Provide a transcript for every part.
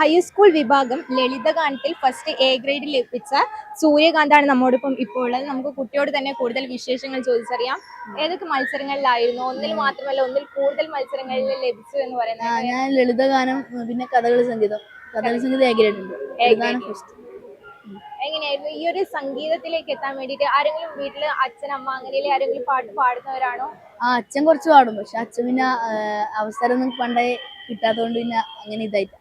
High school വിഭാഗം ലളിതഗാനത്തിൽ first A ഗ്രേഡിൽ ലഭിച്ച സൂര്യകാന്താണ് നമ്മോടൊപ്പം ഇപ്പോൾ ഉള്ളത്. നമുക്ക് കുട്ടിയോട് തന്നെ കൂടുതൽ വിശേഷങ്ങൾ ചോദിച്ചറിയാം. ഏതൊക്കെ മത്സരങ്ങളിലായിരുന്നു? ഒന്നിൽ മാത്രമല്ല ഒന്നിൽ കൂടുതൽ മത്സരങ്ങളിൽ ലഭിച്ചു എന്ന് പറയുന്നത് ഞാൻ ലളിതഗാനം പിന്നെ കഥകളി സംഗീതം. കഥകളി സംഗീതം എ ഗ്രേഡ് ഫസ്റ്റ് എങ്ങനെയായിരുന്നു? ഈ ഒരു സംഗീതത്തിലേക്ക് എത്താൻ വേണ്ടിട്ട് ആരെങ്കിലും വീട്ടിൽ അച്ഛൻ അമ്മ അങ്ങനെയുള്ള ആരെങ്കിലും പാട്ട് പാടുന്നവരാണോ? ആ അച്ഛൻ കുറച്ച് പാടും. പക്ഷെ അച്ഛൻ പിന്നെ അവസരം പണ്ടേ കിട്ടാത്തതുകൊണ്ട് പിന്നെ അങ്ങനെ ഇതായിട്ട്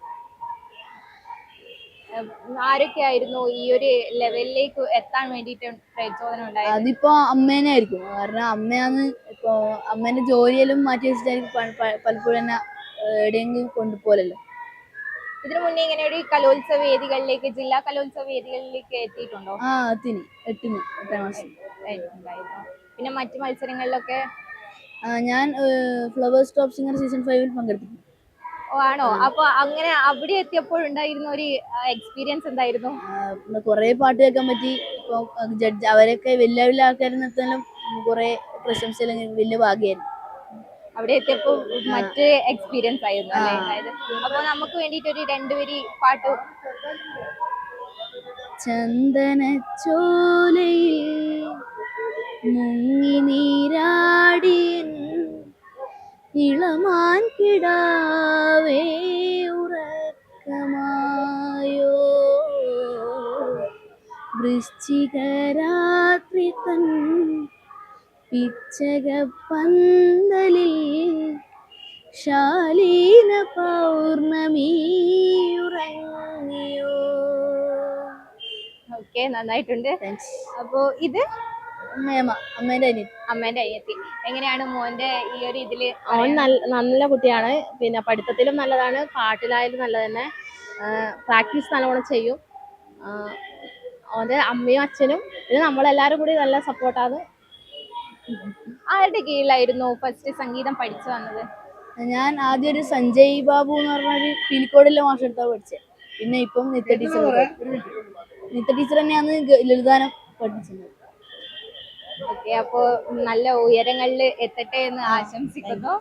ആരൊക്കെയായിരുന്നു ഈ ഒരു ലെവലിലേക്ക് എത്താൻ വേണ്ടിയിട്ട് പ്രചോദനം ഉണ്ടായത്? അതിപ്പോ അമ്മേനെ ആയിരിക്കും കാരണം അമ്മയാണ് ഇപ്പൊ അമ്മേന്റെ ജോലിയെല്ലാം മാറ്റി വെച്ചിട്ടായിരിക്കും പലപ്പോഴും എന്നെ എവിടെയെങ്കിലും കൊണ്ടുപോലല്ലോ ഇതിനു മുന്നേ ഇങ്ങനെ ഒരു കലോത്സവ വേദികളിലേക്ക് ജില്ലാ കലോത്സവ വേദികളിലേക്ക് എത്തിയിട്ടുണ്ടോ? ആ എത്തിന്. എട്ടിന് എട്ടാം ക്ലാസ്. ഉണ്ടായിരുന്നു പിന്നെ മറ്റു മത്സരങ്ങളിലൊക്കെ? ഞാൻ ഫ്ലവേഴ്സ് ടോപ്പ് സിംഗർ സീസൺ ഫൈവിൽ പങ്കെടുത്തിട്ടുണ്ട്. ഓ, ആണോ? അപ്പൊ അങ്ങനെ അവിടെ എത്തിയപ്പോൾ ഉണ്ടായിരുന്ന ഒരു എക്സ്പീരിയൻസ് എന്തായിരുന്നു? കുറെ പാട്ട് കേൾക്കാൻ പറ്റി. ഇപ്പൊ ജഡ്ജ് അവരൊക്കെ വലിയ വലിയ ആൾക്കാരിൽ നിർത്താനും കുറെ പ്രശംസ വലിയ ഭാഗ്യായിരുന്നു അവിടെ എത്തിയപ്പോ മറ്റ് എക്സ്പീരിയൻസ് ആയിരുന്നു അല്ലേ? അതായത് അപ്പൊ നമുക്ക് വേണ്ടിയിട്ട് ഒരു രണ്ടുപേരി പാട്ട്. ചന്ദനച്ചോലയിൽ മുങ്ങി നീരാടിയൻ ഇളമാൻ കിടാവേ ഉറക്കമായോ. വൃശ്ചികരാത്രി തൻ പിച്ചക പന്തലിൽ ശാലീന പൗർണമി ഉറങ്ങിയോ. ഓക്കെ നന്നായിട്ടുണ്ട്. താങ്ക്സ് അപ്പോ ഇത് മേമ അമ്മേന്റെ അനിയൻ അമ്മേന്റെ അയ്യത്തി എങ്ങനെയാണ് മോന്റെ ഈ ഒരു ഇതിൽ അവൻ നല്ല നല്ല കുട്ടിയാണ്. പിന്നെ പഠിത്തത്തിലും നല്ലതാണ് പാട്ടിലായാലും നല്ലത് തന്നെ പ്രാക്ടീസ് നല്ലോണം ചെയ്യും. അവന്റെ അമ്മയും അച്ഛനും പിന്നെ നമ്മളെല്ലാരും കൂടി നല്ല സപ്പോർട്ടാണ്. ആരുടെ കീഴിലായിരുന്നു ഫസ്റ്റ് സംഗീതം പഠിച്ചു വന്നത്? ഞാൻ ആദ്യം ഒരു സഞ്ജയ് ബാബു എന്ന് പറഞ്ഞ ഒരു പിലിക്കോടിലെ മാഷെടുത്താ പഠിച്ചത് പിന്നെ ഇപ്പം നിത്യ ടീച്ചർ നിത്യ ടീച്ചർ തന്നെയാണ് ലളിതാനം പഠിപ്പിച്ചത് ഓക്കെ അപ്പോ നല്ല ഉയരങ്ങളിൽ എത്തട്ടെ എന്ന് ആശംസിക്കുന്നു.